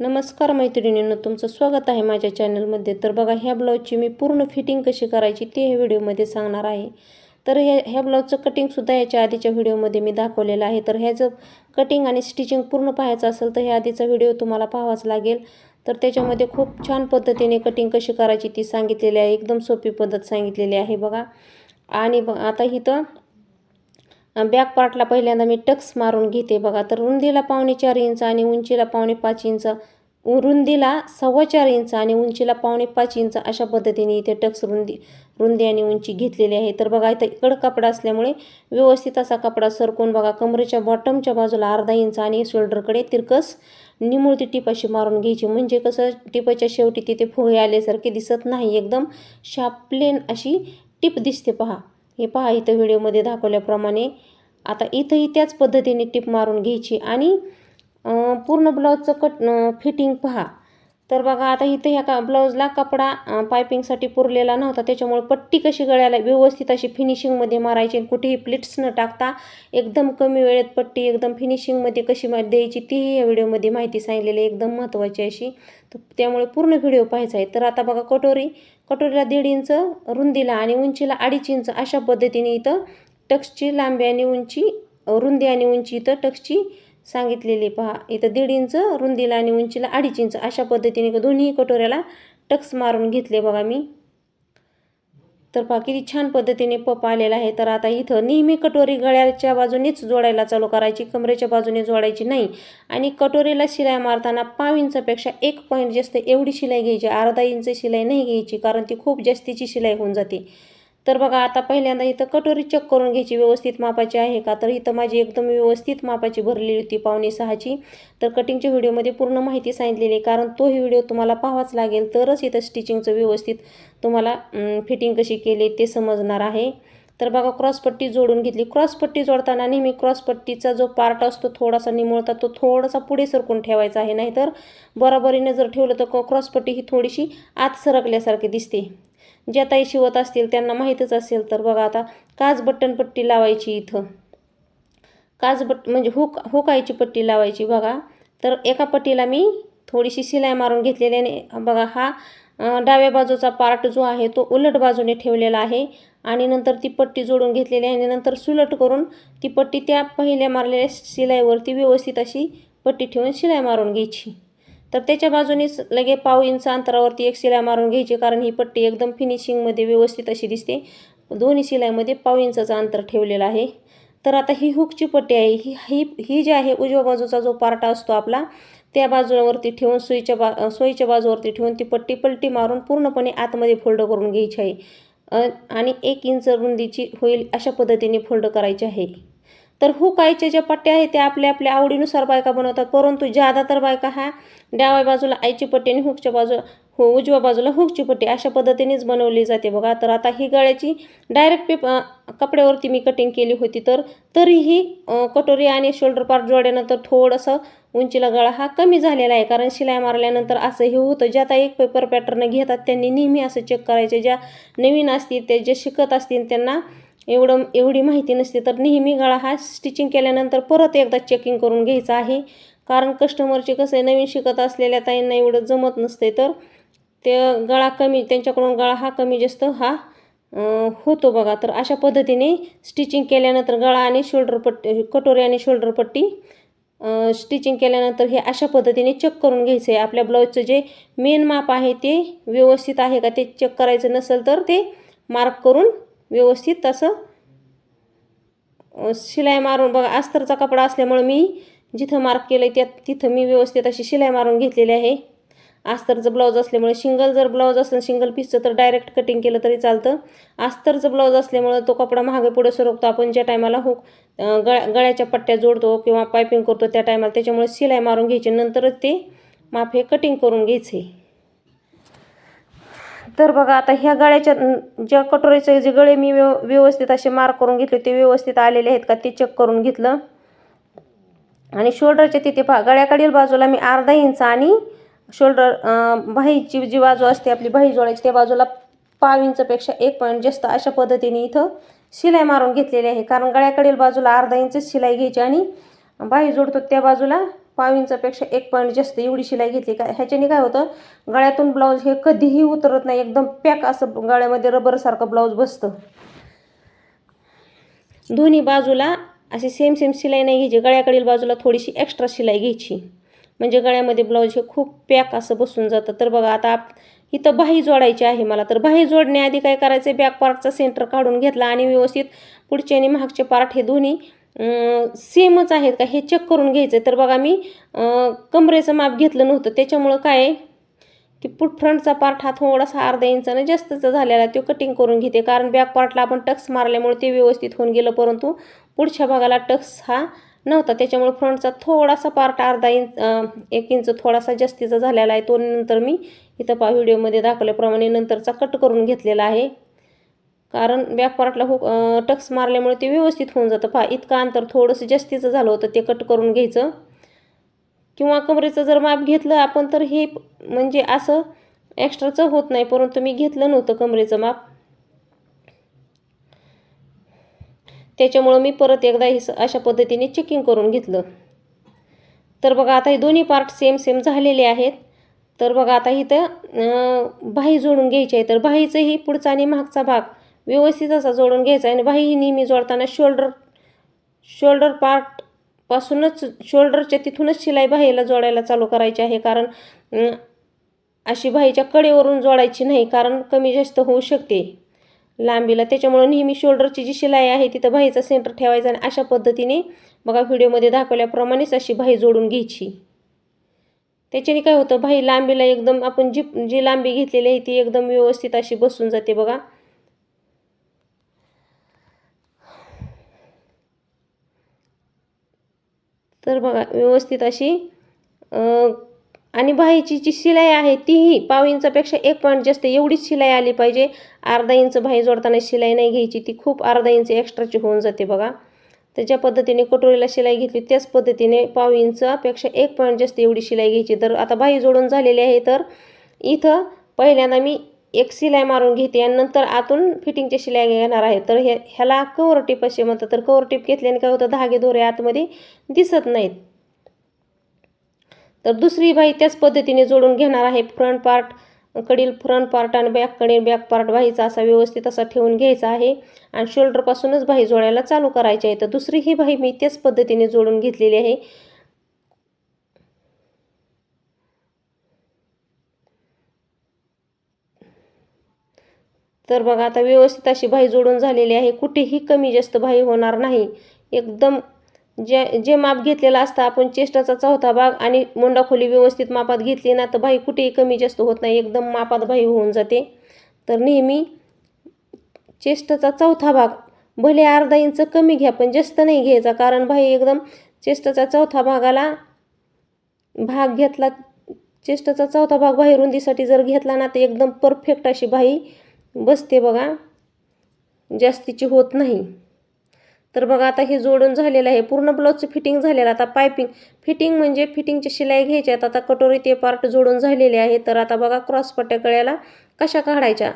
नमस्कार मैत्रिणींनो तुमचं स्वागत आहे माझ्या चॅनलमध्ये. तर बघा ह्या ब्लाऊजची मी पूर्ण फिटिंग कशी करायची ते ह्या व्हिडिओमध्ये सांगणार आहे. तर हे ह्या ब्लाऊजचं कटिंगसुद्धा याच्या आधीच्या व्हिडिओमध्ये मी दाखवलेलं आहे. तर ह्याचं कटिंग आणि स्टिचिंग पूर्ण पाहायचं असेल तर ह्या आधीचा व्हिडिओ तुम्हाला पाहावाच लागेल. तर त्याच्यामध्ये खूप छान पद्धतीने कटिंग कशी करायची ती सांगितलेली आहे. एकदम सोपी पद्धत सांगितलेली आहे बघा. आणि ब आता इथं बॅक पार्टला पहिल्यांदा मी टक्स मारून घेते बघा. तर रुंदीला पावणे चार इंच आणि उंचीला पावणे पाच इंच रुंदीला सव्वा चार इंच आणि उंचीला पावणे पाच इंच अशा पद्धतीने इथे टक्स रुंदी रुंदी आणि उंची घेतलेली आहे. तर बघा इथं इकडं कपडा असल्यामुळे व्यवस्थित असा कपडा सरकून बघा कमरेच्या बॉटमच्या बाजूला अर्धा इंच आणि शोल्डरकडे तिरकस निमुळती टीप अशी मारून घ्यायची. म्हणजे कसं टिपाच्या शेवटी तिथे फोहे आल्यासारखे दिसत नाही. एकदम शार्प प्लेन अशी टिप दिसते पहा. हे पहा इथं व्हिडिओमध्ये दाखवल्याप्रमाणे आता इथंही त्याच पद्धतीने टिप मारून घ्यायची. आणि पूर्ण ब्लाऊजचं कट फिटिंग पहा. तर बघा आता इथं ह्या का ब्लाऊजला कपडा पायपिंगसाठी पुरलेला नव्हता. त्याच्यामुळे पट्टी कशी गळ्याला व्यवस्थित अशी फिनिशिंगमध्ये मारायची आणि कुठेही प्लिट्स न टाकता एकदम कमी वेळेत पट्टी एकदम फिनिशिंगमध्ये कशी मा द्यायची तीही या व्हिडिओमध्ये माहिती सांगितलेली एकदम महत्त्वाची अशी. तर त्यामुळे पूर्ण व्हिडिओ पाहायचा आहे. तर आता बघा कटोरी कटोरीला दीड इंच रुंदीला आणि उंचीला अडीच इंच अशा पद्धतीने इथं टक्सची लांबी आणि उंची रुंदी आणि उंची इथं टक्सची सांगितलेली. पहा इथं दीड इंच रुंदीला आणि उंचीला अडीच इंच अशा पद्धतीने दोन्ही कटोऱ्याला टक्स मारून घेतले बघा मी. तर पहा किती छान पद्धतीने पप आलेला आहे. तर आता इथं नेहमी कटोरी गळ्याच्या बाजूनेच जोडायला चालू करायची कमरेच्या बाजूने जोडायची नाही. आणि कटोरीला शिलाई मारताना पाव इंचपेक्षा एक पॉईंट जास्त एवढी शिलाई घ्यायची अर्धा इंच शिलाई नाही घ्यायची कारण ती खूप जास्तीची शिलाई होऊन जाते. तर बघा आता पहिल्यांदा इथं कटोरी चेक करून घ्यायची व्यवस्थित मापाची आहे का? तर इथं माझी एकदम व्यवस्थित मापाची भरलेली होती पावणे सहाची. तर कटिंगच्या व्हिडिओमध्ये पूर्ण माहिती सांगितलेली आहे. कारण तोही व्हिडिओ तुम्हाला पाहावाच लागेल तरच इथं स्टिचिंगचं व्यवस्थित तुम्हाला फिटिंग कशी केली ते समजणार आहे. तर बघा क्रॉसपट्टी जोडून घेतली. क्रॉसपट्टी जोडताना नेहमी क्रॉसपट्टीचा जो पार्ट असतो थोडासा निमुळता तो थोडासा पुढे सरकून ठेवायचा आहे. नाहीतर बरोबरीने जर ठेवलं तर क्रॉसपट्टी ही थोडीशी आत सरकल्यासारखी दिसते. ज्या ताई शिवत असतील त्यांना माहीतच असेल तर बघा आता काच बटन पट्टी लावायची इथं. काच बट म्हणजे हुक हुकायची पट्टी लावायची बघा. तर एका पट्टीला मी थोडीशी शिलाई मारून घेतलेली आणि बघा हा डाव्या बाजूचा पार्ट जो आहे तो उलट बाजूने ठेवलेला आहे आणि नंतर ती पट्टी जोडून घेतलेली आहे आणि नंतर सुलट करून ती पट्टी त्या पहिल्या मारलेल्या शिलाईवरती व्यवस्थित अशी पट्टी ठेवून शिलाई मारून घ्यायची. तर त्याच्या बाजूनेच लगे पाव इंच अंतरावरती एक शिलाई मारून घ्यायची कारण ही पट्टी एकदम फिनिशिंगमध्ये व्यवस्थित अशी दिसते. दोन्ही शिलाईमध्ये पाव इंचाचं अंतर ठेवलेलं आहे. तर आता ही हुकची पट्टी आहे. ही ही ही जी आहे उजव्या बाजूचा जो पार्टा असतो आपला त्या बाजूवरती ठेवून सुईच्या बा सोयीच्या बाजूवरती ठेवून ती पट्टी पलटी मारून पूर्णपणे आतमध्ये फोल्ड करून घ्यायची आहे. आणि एक इंच रुंदीची होईल अशा पद्धतीने फोल्ड करायची आहे. तर हो हुकायच्या ज्या पट्ट्या आहेत त्या आपल्या आपल्या आवडीनुसार बायका बनवतात. परंतु ज्यादा तर बायका ह्या डाव्या बाजूला आईची पट्टी आणि हुकच्या बाजूला हो उजव्या बाजूला हुकची पट्टी अशा पद्धतीनेच बनवली जाते बघा. तर आता ही गळ्याची डायरेक्ट पेप कपड्यावरती मी कटिंग केली होती. तर तरीही कटोरी आणि शोल्डर पार्ट जोडल्यानंतर थोडंसं उंचीला गळा हा कमी झालेला आहे. कारण शिलाई मारल्यानंतर असं हे होतं ज्या आता एक पेपर पॅटर्न घेतात त्यांनी नेहमी असं चेक करायचे. ज्या नवीन असतील ते जे शिकत असतील त्यांना एवढं एवढी माहिती नसते तर नेहमी गळा हा स्टिचिंग केल्यानंतर परत एकदा चेकिंग करून घ्यायचा आहे. कारण कस्टमरचे कसं आहे नवीन शिकत असलेल्या ताईंना एवढं जमत नसते तर ते गळा कमी त्यांच्याकडून गळा हा कमी जास्त हा होतो बघा. तर अशा पद्धतीने स्टिचिंग केल्यानंतर गळा आणि शोल्डर पट्टी कटोरी आणि शोल्डर पट्टी स्टिचिंग केल्यानंतर हे अशा पद्धतीने चेक करून घ्यायचं आहे आपल्या ब्लाऊजचं जे मेन माप आहे ते व्यवस्थित आहे का? ते चेक करायचं नसेल तर ते मार्क करून व्यवस्थित असं शिलाई मारून बघा अस्तरचा कपडा असल्यामुळं मी जिथं मार्क केलं आहे त्यात तिथं मी व्यवस्थित अशी शिलाई मारून घेतलेली आहे. अस्तरचं ब्लाऊज असल्यामुळे सिंगल जर ब्लाऊज असेल सिंगल पीसचं तर डायरेक्ट कटिंग केलं तरी चालतं. अस्तरचं ब्लाऊज असल्यामुळं तो कपडा मागे पुढे सरकतो. आपण ज्या टायमाला हुक गळ्या गळ्याच्या पट्ट्या जोडतो किंवा पायपिंग करतो त्या टायमाला त्याच्यामुळे शिलाई मारून घ्यायची. नंतरच ते माफे हे कटिंग करून घ्यायचे. तर बघा आता ह्या गळ्याच्या ज्या कटोरीचे जे गळे मी व्यव व्यवस्थित असे मार्क करून घेतले ते व्यवस्थित आलेले आहेत का ते चेक करून घेतलं. आणि शोल्डरच्या तिथे पहा गळ्याकडील बाजूला मी अर्धा इंच आणि शोल्डर बाहीची जी बाजू असते आपली बाही जोडायची त्या बाजूला पाव इंचपेक्षा एक पॉईंट जास्त अशा पद्धतीने इथं शिलाई मारून घेतलेली आहे. कारण गळ्याकडील बाजूला अर्धा इंच शिलाई घ्यायची आणि बाही जोडतो त्या बाजूला पाव इंचापेक्षा एक पॉईंट जास्त एवढी शिलाई घेतली काय ह्याच्याने काय होतं? गळ्यातून ब्लाऊज हे कधीही उतरत नाही. एकदम पॅक असं गळ्यामध्ये रबरसारखं ब्लाऊज बसतं. दोन्ही बाजूला अशी सेम सेम शिलाई नाही घ्यायची. गळ्याकडील बाजूला थोडीशी एक्स्ट्रा शिलाई घ्यायची. म्हणजे गळ्यामध्ये ब्लाऊज हे खूप पॅक असं बसून जातं. तर बघा आता आप इथं बाही जोडायची आहे मला. तर बाही जोडण्याआधी काय करायचं? बॅक पार्टचा सेंटर काढून घेतला आणि व्यवस्थित पुढचे आणि मागचे पार्ट हे दोन्ही सेमच आहेत का? हे चेक करून घ्यायचं तर बघा मी कमरेचं माप घेतलं नव्हतं. त्याच्यामुळं काय की पुट फ्रंटचा पार्ट हा थोडासा अर्धा इंचानं जास्तचा झालेला आहे. तो कटिंग करून घेते. कारण बॅक पार्टला आपण टक्स मारल्यामुळे ते व्यवस्थित होऊन गेलं परंतु पुढच्या भागाला टक्स हा नव्हता. त्याच्यामुळे फ्रंटचा थोडासा पार्ट अर्धा इंच एक इंच थोडासा जास्तीचा झालेला आहे. तो नंतर मी इथं पा व्हिडिओमध्ये दाखवल्याप्रमाणे नंतरचा कट करून घेतलेला आहे. कारण बॅकपार्टला हुक टक्स मारल्यामुळे ते व्यवस्थित होऊन जातं. पहा इतकं अंतर थोडंसं जास्तीचं झालं होतं ते कट करून घ्यायचं. किंवा कमरेचं जर माप घेतलं आपण तर हे म्हणजे असं एक्स्ट्राचं होत नाही परंतु मी घेतलं नव्हतं कमरेचं माप. त्याच्यामुळं मी परत एकदा हे स- अशा पद्धतीने चेकिंग करून घेतलं. तर बघा आता हे दोन्ही पार्ट सेम सेम झालेले आहेत. तर बघा आता इथं बाही जोडून घ्यायची आहे तर बाहीचंही पुढचा आणि मागचा भाग. व्यवस्थित असा जोडून घ्यायचा आणि बाही ही नेहमी जोडताना शोल्डर शोल्डर पार्ट पासूनच शोल्डरच्या तिथूनच शिलाई बाहीला जोडायला चालू करायची आहे. कारण अशी बाहीच्या कडेवरून जोडायची नाही. कारण कमी जास्त होऊ शकते लांबीला. त्याच्यामुळं नेहमी शोल्डरची जी शिलाई आहे तिथं बाहीचा सेंटर ठेवायचा आणि अशा पद्धतीने बघा व्हिडिओमध्ये दाखवल्याप्रमाणेच अशी बाही जोडून घ्यायची. त्याच्याने काय होतं बाही लांबीला एकदम आपण जी जी लांबी घेतलेली आहे ती एकदम व्यवस्थित अशी बसून जाते बघा. तर बघा व्यवस्थित अशी आणि बाहीची जी शिलाई आहे तीही पाव इंचापेक्षा एक पॉईंट जास्त एवढीच शिलाई आली पाहिजे. अर्धा इंच बाही जोडताना शिलाई नाही घ्यायची ती खूप अर्धा इंच एक्स्ट्राची होऊन जाते बघा. तर ज्या पद्धतीने कटोरीला शिलाई घेतली त्याच पद्धतीने पाव इंचापेक्षा एक पॉईंट जास्त एवढी शिलाई घ्यायची. तर आता बाही जोडून झालेली आहे तर इथं पहिल्यांदा मी एक शिलाई मारून घेते आणि नंतर आतून फिटिंगची शिलाई घेणार आहे. तर हे ह्याला कवर टिप असे म्हणतात. तर कवर टिप घेतल्याने काय होतं? धागे दोरे आतमध्ये दिसत नाहीत. तर दुसरी बाई त्याच पद्धतीने जोडून घेणार आहे. फ्रंट पार्ट कडील फ्रंट पार्ट आणि बॅककडील बॅक पार्ट बाहीचा असा व्यवस्थित असा ठेवून घ्यायचा आहे. आणि शोल्डरपासूनच बाही जोडायला चालू करायची आहे. तर दुसरी ही बाही मी त्याच पद्धतीने जोडून घेतलेली आहे. तर बघा आता व्यवस्थित अशी भाई जोडून झालेली आहे. कुठेही कमी जास्त भाई होणार नाही. एकदम जे जे माप घेतलेलं असतं आपण चेष्टाचा चौथा भाग आणि मुंडाखोली व्यवस्थित मापात घेतली ना तर भाई कुठेही कमी जास्त होत नाही. एकदम मापात भाई होऊन जाते. तर नेहमी चेष्टाचा चौथा भाग भले अर्धा इंच कमी घ्या पण जास्त नाही घ्यायचा. कारण भाई एकदम चेष्टाचा चौथा भागाला भाग घेतला चेष्टाचा चौथा भाग बाहेरुंदीसाठी जर घेतला ना तर एकदम परफेक्ट अशी भाई बसते बघा. जास्तीची होत नाही. तर बघा आता हे जोडून झालेलं आहे. पूर्ण ब्लाऊजचं फिटिंग झालेलं आता पायपिंग फिटिंग म्हणजे फिटिंगची शिलाई घ्यायची आहेत आता कटोरी ते पार्ट जोडून झालेले आहे. तर आता बघा क्रॉसपट्ट्या कळ्याला गळ्याला कशा काढायच्या?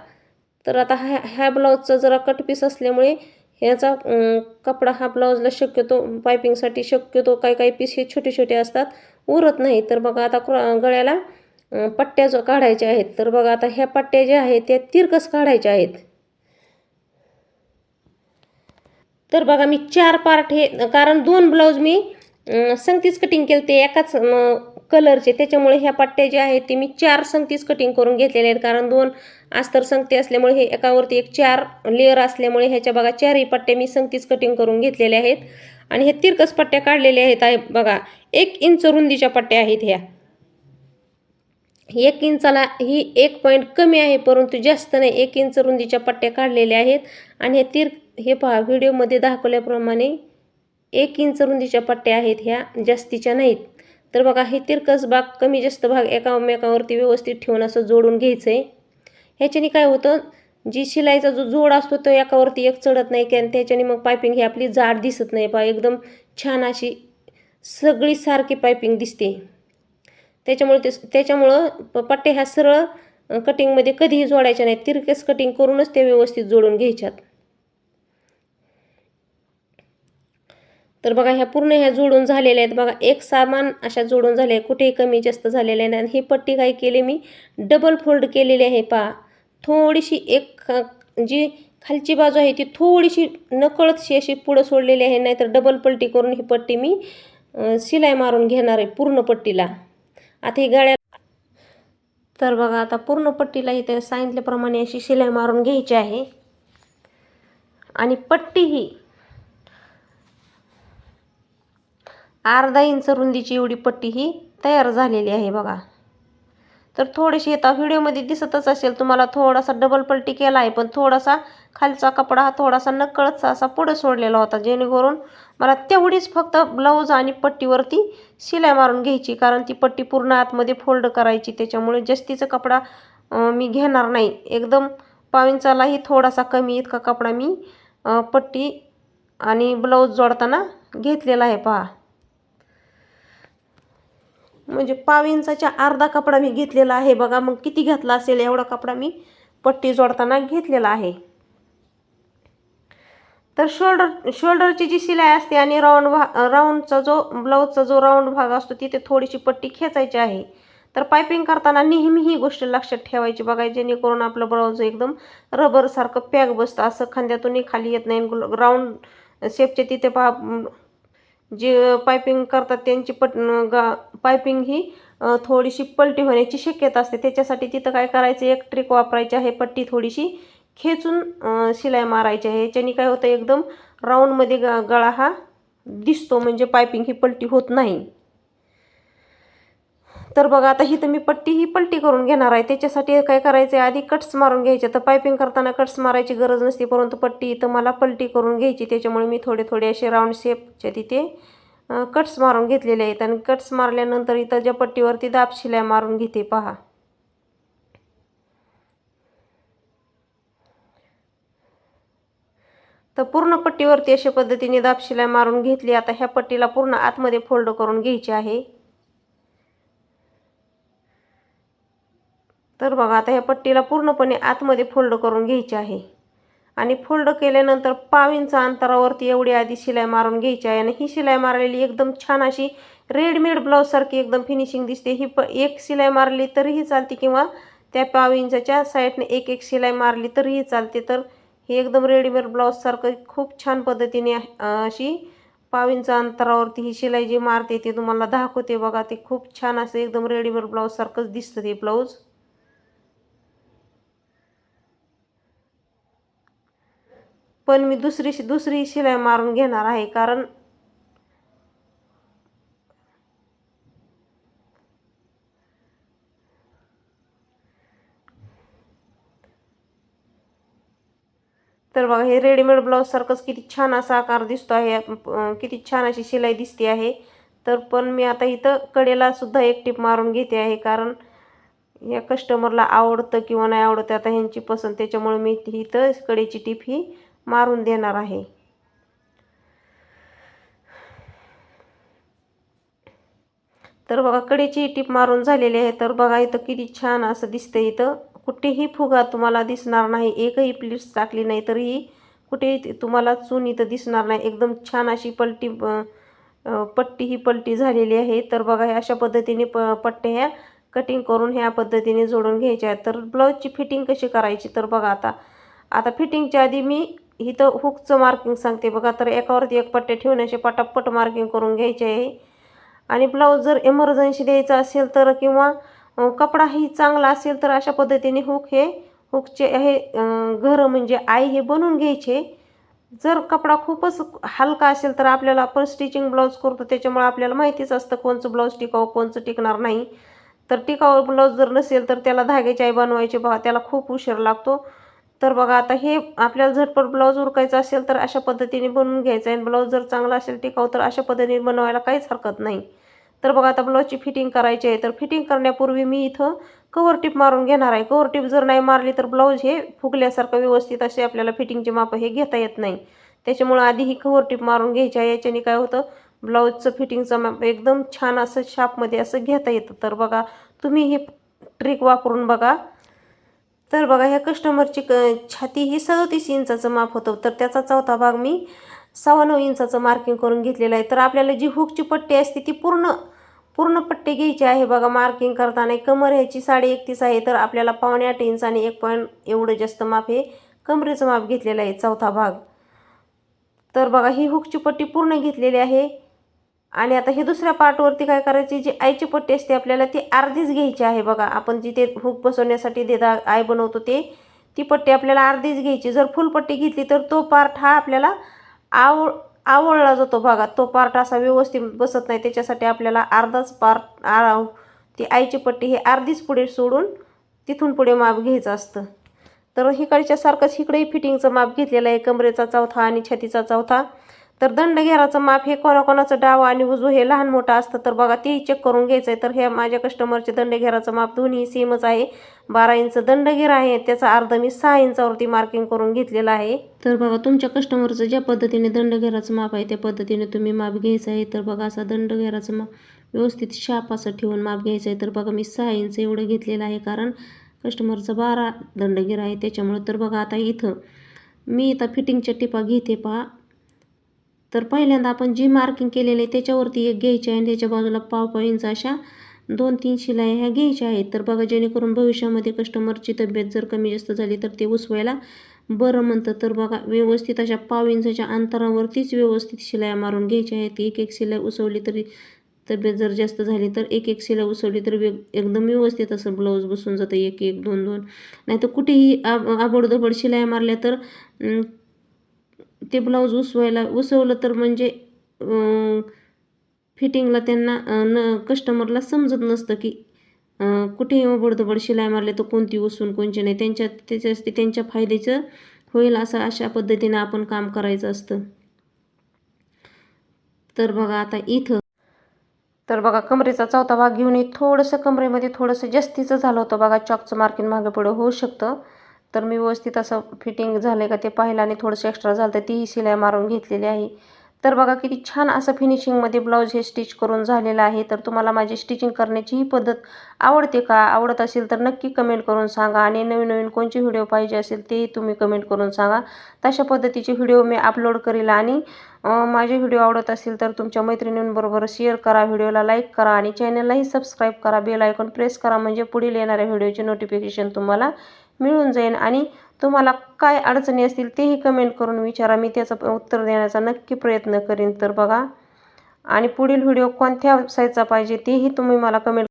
तर आता ह्या ह्या ब्लाऊजचा जरा कट पीस असल्यामुळे ह्याचा कपडा हा ब्लाऊजला शक्यतो पायपिंगसाठी शक्यतो काही काही पीस हे छोटे छोटे असतात. उरत नाही. तर बघा आता क्रॉ गळ्याला पट्ट्या जो काढायच्या आहेत तर बघा आता ह्या पट्ट्या ज्या आहेत त्या तिरकस काढायच्या आहेत. तर बघा मी चार पार्ट हे कारण दोन ब्लाऊज मी संगतीच कटिंग केले ते एकाच कलरचे त्याच्यामुळे ह्या पट्ट्या ज्या आहेत ते मी चार संगतीच कटिंग करून घेतलेले आहेत. कारण दोन अस्तर संगती असल्यामुळे हे एकावरती एक चार लेअर असल्यामुळे ह्याच्या बघा चारही पट्ट्या मी संगतीच कटिंग करून घेतलेल्या आहेत. आणि हे तिरकस पट्ट्या काढलेल्या आहेत. आहे बघा एक इंच रुंदीच्या पट्ट्या आहेत ह्या. एक इंचाला ही एक पॉईंट कमी आहे परंतु जास्त नाही एक इंच रुंदीच्या पट्ट्या काढलेल्या आहेत. आणि हे तीर हे पहा व्हिडिओमध्ये दाखवल्याप्रमाणे एक इंच रुंदीच्या पट्ट्या आहेत ह्या जास्तीच्या नाहीत. तर बघा हे तिरकस भाग कमी जास्त भाग एकामेकावरती व्यवस्थित ठेवून असं जोडून घ्यायचं आहे ह्याच्याने काय होतं जी शिलाईचा जो जोड असतो तो एकावरती एक चढत नाही कारण त्याच्याने मग पायपिंग ही आपली जाड दिसत नाही. पहा एकदम छान अशी सगळी सारखी पायपिंग दिसते. त्याच्यामुळे ते त्याच्यामुळं प- पट्ट्या ह्या सरळ कटिंगमध्ये कधीही जोडायच्या नाहीत. तिरकेस कटिंग करूनच ते व्यवस्थित जोडून घ्यायच्यात. तर बघा ह्या पूर्ण ह्या जोडून झालेल्या आहेत. बघा एक सामान अशा जोडून झाले कुठेही कमी जास्त झालेले नाही आणि ही पट्टी काय केली मी? डबल फोल्ड केलेली आहे. पहा थोडीशी एक जी खालची बाजू आहे ती थोडीशी नकळतशी अशी पुढं सोडलेली आहे. नाहीतर डबल पलटी करून ही पट्टी मी शिलाई मारून घेणार आहे पूर्ण पट्टीला. आता ही गाड्या तर बघा आता पूर्ण पट्टीला इथे सांगितल्याप्रमाणे अशी शिलाई मारून घ्यायची आहे. आणि पट्टी ही अर्धा इंच रुंदीची एवढी पट्टी ही तयार झालेली आहे बघा. तर थोडीशी आता व्हिडिओमध्ये दिसतच असेल तुम्हाला थोडासा डबल पलटी केला आहे पण थोडासा खालचा कपडा हा थोडासा नकळचा असा पुढे सोडलेला होता जेणेकरून मला तेवढीच फक्त ब्लाऊज आणि पट्टीवरती शिलाई मारून घ्यायची कारण ती पट्टी पूर्ण आतमध्ये फोल्ड करायची त्याच्यामुळे जास्तीचा कपडा मी घेणार नाही. एकदम पाविंचालाही थोडासा कमी इतका कपडा मी पट्टी आणि ब्लाऊज जोडताना घेतलेला आहे पहा. म्हणजे पाव इंचाच्या अर्धा कपडा मी घेतलेला आहे बघा. मग किती घातला असेल एवढा कपडा मी पट्टी जोडताना घेतलेला आहे. तर शोल्डर शोल्डरची जी शिलाई असते आणि राऊंड भा राऊंडचा जो ब्लाऊजचा जो राऊंड भाग असतो तिथे थोडीशी पट्टी खेचायची आहे. तर पायपिंग करताना नेहमी ही गोष्ट लक्षात ठेवायची बघा जेणेकरून आपलं ब्लाऊज एकदम रबरसारखं पॅक बसतं. असं खांद्यातूनही खाली येत नाही. राऊंड शेपचे तिथे पहा जे पायपिंग करतात त्यांची पट गा पायपिंग ही थोडीशी पलटी होण्याची शक्यता असते. त्याच्यासाठी तिथं काय करायचं एक ट्रिक वापरायची आहे पट्टी थोडीशी खेचून शिलाई मारायची आहे. याच्याने काय होतं एकदम राऊंडमध्ये ग गळा हा दिसतो म्हणजे पायपिंग ही पलटी होत नाही. तर बघा आता ही तर मी पट्टी ही पलटी करून घेणार आहे. त्याच्यासाठी काय करायचं आहे आधी कट्स मारून घ्यायचे. तर पायपिंग करताना कट्स मारायची गरज नसते परंतु पट्टी इथं मला पलटी करून घ्यायची. त्याच्यामुळे मी थोडे थोडे असे राऊंड शेपच्या तिथे कट्स मारून घेतलेले आहेत. आणि कट्स मारल्यानंतर इथं ज्या पट्टीवरती दाब शिलाई मारून घेते पहा. तर पूर्ण पट्टीवरती अशा पद्धतीने दाब शिलाई मारून घेतली. आता ह्या पट्टीला पूर्ण आतमध्ये फोल्ड करून घ्यायची आहे. तर बघा आता ह्या पट्टीला पूर्णपणे आतमध्ये फोल्ड करून घ्यायची आहे. आणि फोल्ड केल्यानंतर पाव अंतरावरती एवढी आधी शिलाई मारून घ्यायची आहे. आणि ही शिलाई मारलेली एकदम छान अशी रेडमेड ब्लाऊजसारखी एकदम फिनिशिंग दिसते. ही प एक शिलाई मारली तरीही चालते किंवा त्या पाव इंचाच्या साईडने एक एक शिलाई मारली तरीही चालते. तर ही एकदम रेडीमेड ब्लाऊजसारखं खूप छान पद्धतीने अशी पाव अंतरावरती ही शिलाई जी मारते ती तुम्हाला दाखवते बघा. ते खूप छान असं एकदम रेडीमेड ब्लाऊजसारखंच दिसतं ते ब्लाऊज. पण मी दुसरी दुसरी शिलाई मारून घेणार आहे कारण तर बघा हे रेडीमेड ब्लाऊज सारखंच किती छान असा आकार दिसतो आहे. किती छान अशी शिलाई दिसते आहे. तर पण मी आता इथं कडेला सुद्धा एक टिप मारून घेते आहे कारण या कस्टमरला आवडतं किंवा नाही आवडतं आता ह्यांची पसंत त्याच्यामुळे मी इथं कडेची टिप ही मारून देणार आहे. तर बघा कडेची टीप मारून झालेली आहे. तर बघा इथं किती छान असं दिसतं इथं. कुठेही फुगा तुम्हाला दिसणार नाही. एकही प्लीट्स टाकली नाही तरीही कुठेही तुम्हाला चून इथं दिसणार नाही. एकदम छान अशी पलटी पट्टी ही पलटी झालेली आहे. तर बघा हे अशा पद्धतीने प पट्ट्या ह्या कटिंग करून ह्या पद्धतीने जोडून घ्यायच्या आहेत. तर ब्लाऊजची फिटिंग कशी करायची? तर बघा आता. आता फिटिंगच्या आधी मी इथं हुकचं मार्किंग सांगते बघा तर एकावरती एक पट्टे ठेवण्याचे पटापट मार्किंग करून घ्यायचे आहे. आणि ब्लाऊज जर एमर्जन्सी द्यायचा असेल तर किंवा कपडाही चांगला असेल तर अशा पद्धतीने हुक हे हुकचे हे घर घरं म्हणजे आई हे बनवून घ्यायचे. जर कपडा खूपच हलका असेल तर आपल्याला आपण स्टिचिंग ब्लाऊज करतो त्याच्यामुळे आपल्याला माहितीच असतं कोणचं ब्लाऊज टिकावं कोणचं टिकणार नाही. तर टिकाऊ ब्लाऊज जर नसेल तर त्याला धाग्याची आई बनवायची बघा त्याला खूप उशीर लागतो. तर बघा आता हे आपल्याला झटपट ब्लाऊज उरकायचा असेल तर अशा पद्धतीने बनवून घ्यायचं आहे. ब्लाऊज जर चांगला असेल टिकाऊ तर अशा पद्धतीने बनवायला काहीच हरकत नाही. तर बघा आता ब्लाऊजची फिटिंग करायची आहे. तर फिटिंग करण्यापूर्वी मी इथं कवर टिप मारून घेणार आहे. कवर टिप जर नाही मारली तर ब्लाऊज हे फुगल्यासारखं व्यवस्थित असे आपल्याला फिटिंगचे माप हे घेता येत नाही. त्याच्यामुळं आधी ही कवर टिप मारून घ्यायची आहे. याच्याने काय होतं ब्लाऊजचं फिटिंगचं माप एकदम छान असं शापमध्ये असं घेता येतं. तर बघा तुम्ही ही ट्रिक वापरून बघा. तर बघा ह्या कस्टमरची क छाती ही सदोतीस इंचाचं माप होतं. तर त्याचा चौथा भाग मी सव्वा नऊ इंचाचं मार्किंग करून घेतलेलं आहे. तर आपल्याला जी हुकची पट्टी असते ती पूर्ण पूर्ण पट्टी घ्यायची आहे बघा मार्किंग करताना. कमर ह्याची साडे एकतीस आहे तर आपल्याला पावणे आठ इंच आणि एक पॉईंट एवढं जास्त माप हे कमरेचं माप घेतलेलं आहे चौथा भाग. तर बघा ही हुकची पट्टी पूर्ण घेतलेली आहे. आणि आता हे दुसऱ्या पार्टवरती काय करायची? जी आईची पट्टी असते आपल्याला ती अर्धीच घ्यायची आहे बघा. आपण जिथे हुक बसवण्यासाठी देदा आय बनवतो ते ती पट्टी आपल्याला अर्धीच घ्यायची. जर फुल पट्टी घेतली तर तो पार्ट हा आपल्याला आव आवळला जातो बघा. तो पार्ट असा व्यवस्थित बसत नाही. त्याच्यासाठी आपल्याला अर्धाच पार्ट आ ती आईची पट्टी ही अर्धीच पुढे सोडून तिथून पुढे माप घ्यायचं असतं. तर हिकडच्या सारखंच इकडेही फिटिंगचं माप घेतलेलं आहे. कमरेचा चौथा आणि छातीचा चौथा. तर दंडघेराचं माप हे कोणाकोणाचं डाव आणि उजू हे लहान मोठं असतं. तर बघा तेही चेक करून घ्यायचं आहे तर हे माझ्या कस्टमरचे दंडघेराचं माप दोन्ही सेमच आहे. बारा इंच दंडघेर आहे. त्याचा अर्ध मी सहा इंचावरती मार्किंग करून घेतलेलं आहे. तर बघा तुमच्या कस्टमरचं ज्या पद्धतीने दंडघेराचं माप आहे त्या पद्धतीने तुम्ही माप घ्यायचं आहे. तर बघा असा दंडघेराचं माप व्यवस्थित शाप असं ठेवून माप घ्यायचं आहे. तर बघा मी सहा इंच एवढं घेतलेलं आहे. कारण कस्टमरचं बारा दंडगीर आहे. त्याच्यामुळं तर बघा आता इथं मी इथं फिटिंगच्या टिपा घेते पहा. तर पहिल्यांदा आपण जी मार्किंग केलेली आहे त्याच्यावरती एक घ्यायची आहे आणि त्याच्या बाजूला पाव पाव इंच अशा दोन तीन शिलाई ह्या घ्यायच्या आहेत. तर बघा जेणेकरून भविष्यामध्ये कस्टमरची तब्येत जर कमी जास्त झाली तर ते उसवायला बरं म्हणतं. तर बघा व्यवस्थित अशा पाव इंचाच्या अंतरावरतीच व्यवस्थित शिलाई मारून घ्यायच्या आहेत. एक एक शिलाई उसवली तरी तब्येत जर जास्त झाली तर एक एक शिलाई उसवली तर वेग एकदम व्यवस्थित असं ब्लाऊज बसून जातं. एक एक दोन दोन. नाही तर कुठेही आब आबडधबड शिलाई मारल्या तर ते ब्लाऊज उसवायला उसवलं तर म्हणजे फिटिंगला त्यांना न कस्टमरला समजत नसतं की कुठेही ओबडधोबड शिलाई मारले तर कोणती उसून कोणची नाही. त्यांच्या त्याच्या त्यांच्या फायद्याचं होईल असं अशा पद्धतीनं आपण काम करायचं असतं. तर बघा आता इथं. तर बघा कमरेचा चौथा भाग घेऊन थोडंसं कमरेमध्ये थोडंसं जास्तीचं झालं होतं. बघा चॉकचं मार्किंग मागे पुढं होऊ शकतं. तर मी व्यवस्थित असं फिटिंग झालं आहे का ते पाहिलं आणि थोडंसं एक्स्ट्रा झालं तर तीही शिलाई मारून घेतलेली आहे. तर बघा किती छान असं फिनिशिंगमध्ये ब्लाऊज हे स्टिच करून झालेलं आहे. तर तुम्हाला माझी स्टिचिंग करण्याची ही पद्धत आवडते का? आवडत असेल तर नक्की कमेंट करून सांगा आणि नवीन नवीन कोणचे व्हिडिओ पाहिजे असेल तेही तुम्ही कमेंट करून सांगा. तशा पद्धतीचे व्हिडिओ मी अपलोड करेल आणि माझे व्हिडिओ आवडत असेल तर तुमच्या मैत्रिणींबरोबर शेअर करा व्हिडिओला लाईक करा आणि चॅनललाही सबस्क्राईब करा. बेल आयकॉन प्रेस करा म्हणजे पुढील येणाऱ्या व्हिडिओचे नोटिफिकेशन तुम्हाला मिळून जाईल आणि तुम्हाला काय अडचणी असतील तेही कमेंट करून विचारा. मी त्याचं उत्तर देण्याचा नक्की प्रयत्न करीन. तर बघा आणि पुढील व्हिडिओ कोणत्या साईजचा पाहिजे तेही तुम्ही मला कमेंट